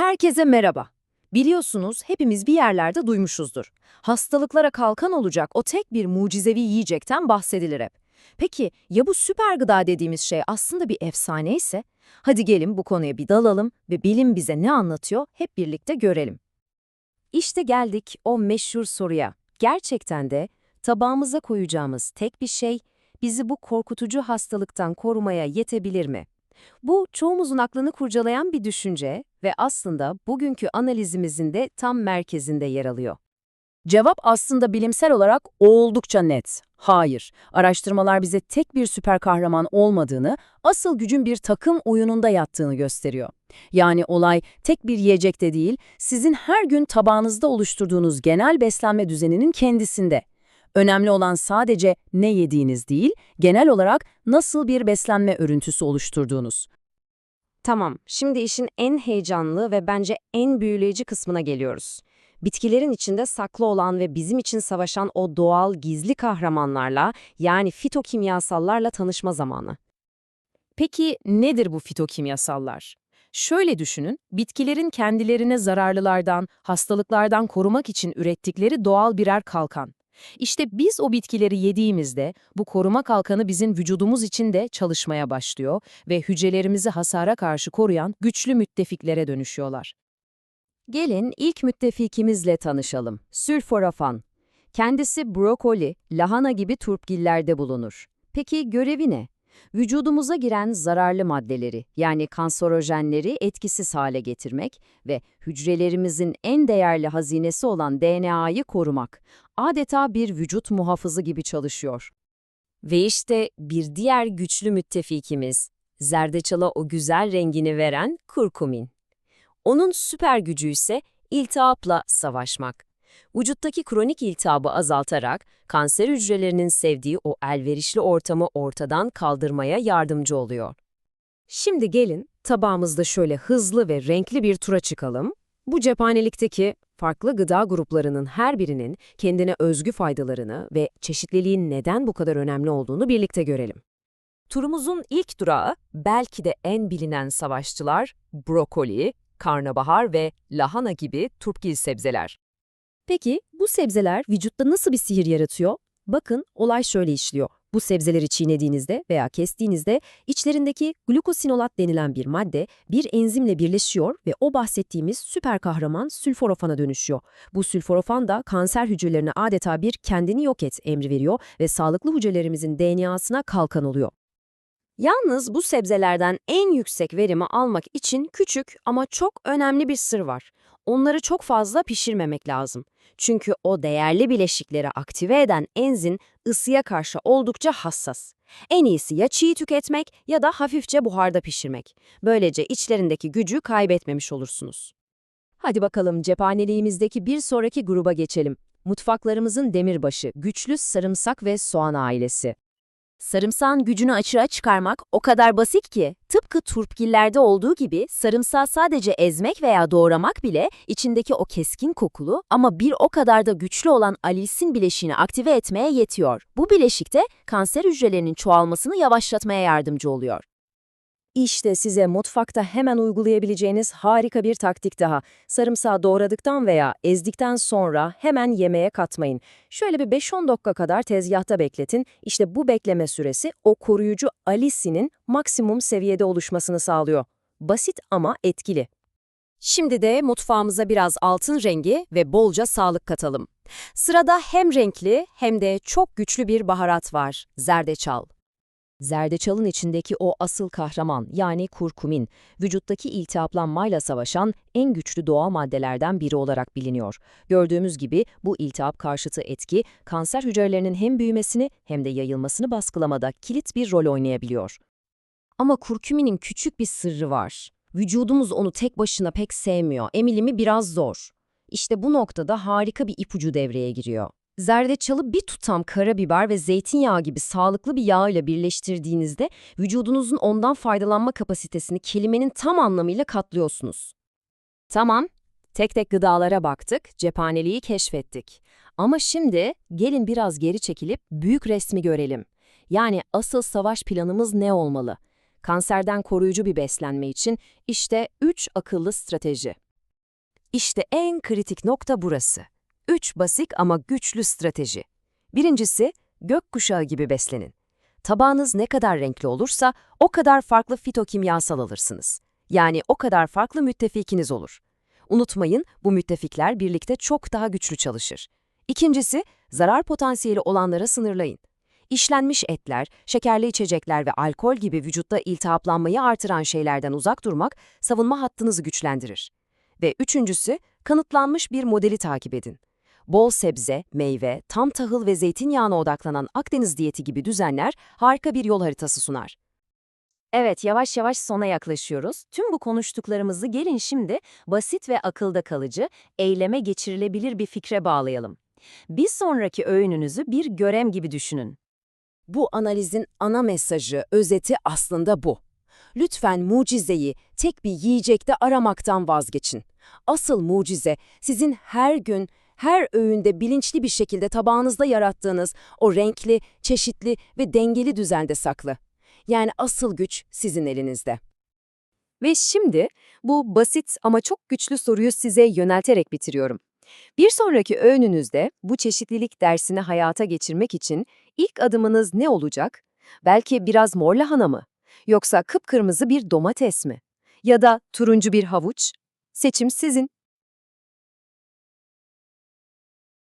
Herkese merhaba. Biliyorsunuz hepimiz bir yerlerde duymuşuzdur. Hastalıklara kalkan olacak o tek bir mucizevi yiyecekten bahsedilir hep. Peki ya bu süper gıda dediğimiz şey aslında bir efsane ise? Hadi gelin bu konuya bir dalalım ve bilim bize ne anlatıyor hep birlikte görelim. İşte geldik o meşhur soruya. Gerçekten de tabağımıza koyacağımız tek bir şey bizi bu korkutucu hastalıktan korumaya yetebilir mi? Bu çoğumuzun aklını kurcalayan bir düşünce ve aslında bugünkü analizimizin de tam merkezinde yer alıyor. Cevap aslında bilimsel olarak oldukça net. Hayır, araştırmalar bize tek bir süper kahraman olmadığını, asıl gücün bir takım oyununda yattığını gösteriyor. Yani olay tek bir yiyecekte değil, sizin her gün tabağınızda oluşturduğunuz genel beslenme düzeninin kendisinde. Önemli olan sadece ne yediğiniz değil, genel olarak nasıl bir beslenme örüntüsü oluşturduğunuz. Tamam, şimdi işin en heyecanlı ve bence en büyüleyici kısmına geliyoruz. Bitkilerin içinde saklı olan ve bizim için savaşan o doğal gizli kahramanlarla yani fitokimyasallarla tanışma zamanı. Peki nedir bu fitokimyasallar? Şöyle düşünün, bitkilerin kendilerine zararlılardan, hastalıklardan korumak için ürettikleri doğal birer kalkan. İşte biz o bitkileri yediğimizde bu koruma kalkanı bizim vücudumuz için de çalışmaya başlıyor ve hücrelerimizi hasara karşı koruyan güçlü müttefiklere dönüşüyorlar. Gelin ilk müttefikimizle tanışalım. Sülforafan. Kendisi brokoli, lahana gibi turpgillerde bulunur. Peki görevi ne? Vücudumuza giren zararlı maddeleri yani kanserojenleri etkisiz hale getirmek ve hücrelerimizin en değerli hazinesi olan DNA'yı korumak. Adeta bir vücut muhafızı gibi çalışıyor. Ve işte bir diğer güçlü müttefikimiz, zerdeçala o güzel rengini veren kurkumin. Onun süper gücü ise iltihapla savaşmak. Vücuttaki kronik iltihabı azaltarak kanser hücrelerinin sevdiği o elverişli ortamı ortadan kaldırmaya yardımcı oluyor. Şimdi gelin tabağımızda şöyle hızlı ve renkli bir tura çıkalım. Bu cephanelikteki farklı gıda gruplarının her birinin kendine özgü faydalarını ve çeşitliliğin neden bu kadar önemli olduğunu birlikte görelim. Turumuzun ilk durağı belki de en bilinen savaşçılar brokoli, karnabahar ve lahana gibi turpgil sebzeler. Peki bu sebzeler vücutta nasıl bir sihir yaratıyor? Bakın olay şöyle işliyor. Bu sebzeleri çiğnediğinizde veya kestiğinizde içlerindeki glukosinolat denilen bir madde bir enzimle birleşiyor ve o bahsettiğimiz süper kahraman sülforofana dönüşüyor. Bu sülforofan da kanser hücrelerine adeta bir kendini yok et emri veriyor ve sağlıklı hücrelerimizin DNA'sına kalkan oluyor. Yalnız bu sebzelerden en yüksek verimi almak için küçük ama çok önemli bir sır var. Onları çok fazla pişirmemek lazım. Çünkü o değerli bileşikleri aktive eden enzim ısıya karşı oldukça hassas. En iyisi ya çiğ tüketmek ya da hafifçe buharda pişirmek. Böylece içlerindeki gücü kaybetmemiş olursunuz. Hadi bakalım cephaneliğimizdeki bir sonraki gruba geçelim. Mutfaklarımızın demirbaşı, güçlü sarımsak ve soğan ailesi. Sarımsağın gücünü açığa çıkarmak o kadar basit ki, tıpkı turpgillerde olduğu gibi sarımsağı sadece ezmek veya doğramak bile içindeki o keskin kokulu ama bir o kadar da güçlü olan alisin bileşiğini aktive etmeye yetiyor. Bu bileşik de kanser hücrelerinin çoğalmasını yavaşlatmaya yardımcı oluyor. İşte size mutfakta hemen uygulayabileceğiniz harika bir taktik daha. Sarımsağı doğradıktan veya ezdikten sonra hemen yemeğe katmayın. Şöyle bir 5-10 dakika kadar tezgahta bekletin. İşte bu bekleme süresi o koruyucu alisinin maksimum seviyede oluşmasını sağlıyor. Basit ama etkili. Şimdi de mutfağımıza biraz altın rengi ve bolca sağlık katalım. Sırada hem renkli hem de çok güçlü bir baharat var, zerdeçal. Zerdeçalın içindeki o asıl kahraman yani kurkumin, vücuttaki iltihaplanmayla savaşan en güçlü doğal maddelerden biri olarak biliniyor. Gördüğümüz gibi bu iltihap karşıtı etki kanser hücrelerinin hem büyümesini hem de yayılmasını baskılamada kilit bir rol oynayabiliyor. Ama kurkuminin küçük bir sırrı var. Vücudumuz onu tek başına pek sevmiyor, emilimi biraz zor. İşte bu noktada harika bir ipucu devreye giriyor. Zerdeçalı bir tutam karabiber ve zeytinyağı gibi sağlıklı bir yağ ile birleştirdiğinizde vücudunuzun ondan faydalanma kapasitesini kelimenin tam anlamıyla katlıyorsunuz. Tamam, tek tek gıdalara baktık, cephaneliği keşfettik. Ama şimdi gelin biraz geri çekilip büyük resmi görelim. Yani asıl savaş planımız ne olmalı? Kanserden koruyucu bir beslenme için işte 3 akıllı strateji. İşte en kritik nokta burası. Üç basit ama güçlü strateji. Birincisi, gökkuşağı gibi beslenin. Tabağınız ne kadar renkli olursa o kadar farklı fitokimyasal alırsınız. Yani o kadar farklı müttefikiniz olur. Unutmayın, bu müttefikler birlikte çok daha güçlü çalışır. İkincisi, zarar potansiyeli olanlara sınırlayın. İşlenmiş etler, şekerli içecekler ve alkol gibi vücutta iltihaplanmayı artıran şeylerden uzak durmak savunma hattınızı güçlendirir. Ve üçüncüsü, kanıtlanmış bir modeli takip edin. Bol sebze, meyve, tam tahıl ve zeytinyağına odaklanan Akdeniz diyeti gibi düzenler harika bir yol haritası sunar. Evet, yavaş yavaş sona yaklaşıyoruz. Tüm bu konuştuklarımızı gelin şimdi basit ve akılda kalıcı, eyleme geçirilebilir bir fikre bağlayalım. Bir sonraki öğününüzü bir görem gibi düşünün. Bu analizin ana mesajı, özeti aslında bu. Lütfen mucizeyi tek bir yiyecekte aramaktan vazgeçin. Asıl mucize sizin her gün, her öğünde bilinçli bir şekilde tabağınızda yarattığınız o renkli, çeşitli ve dengeli düzende saklı. Yani asıl güç sizin elinizde. Ve şimdi bu basit ama çok güçlü soruyu size yönelterek bitiriyorum. Bir sonraki öğününüzde bu çeşitlilik dersini hayata geçirmek için ilk adımınız ne olacak? Belki biraz mor lahana mı? Yoksa kıpkırmızı bir domates mi? Ya da turuncu bir havuç? Seçim sizin.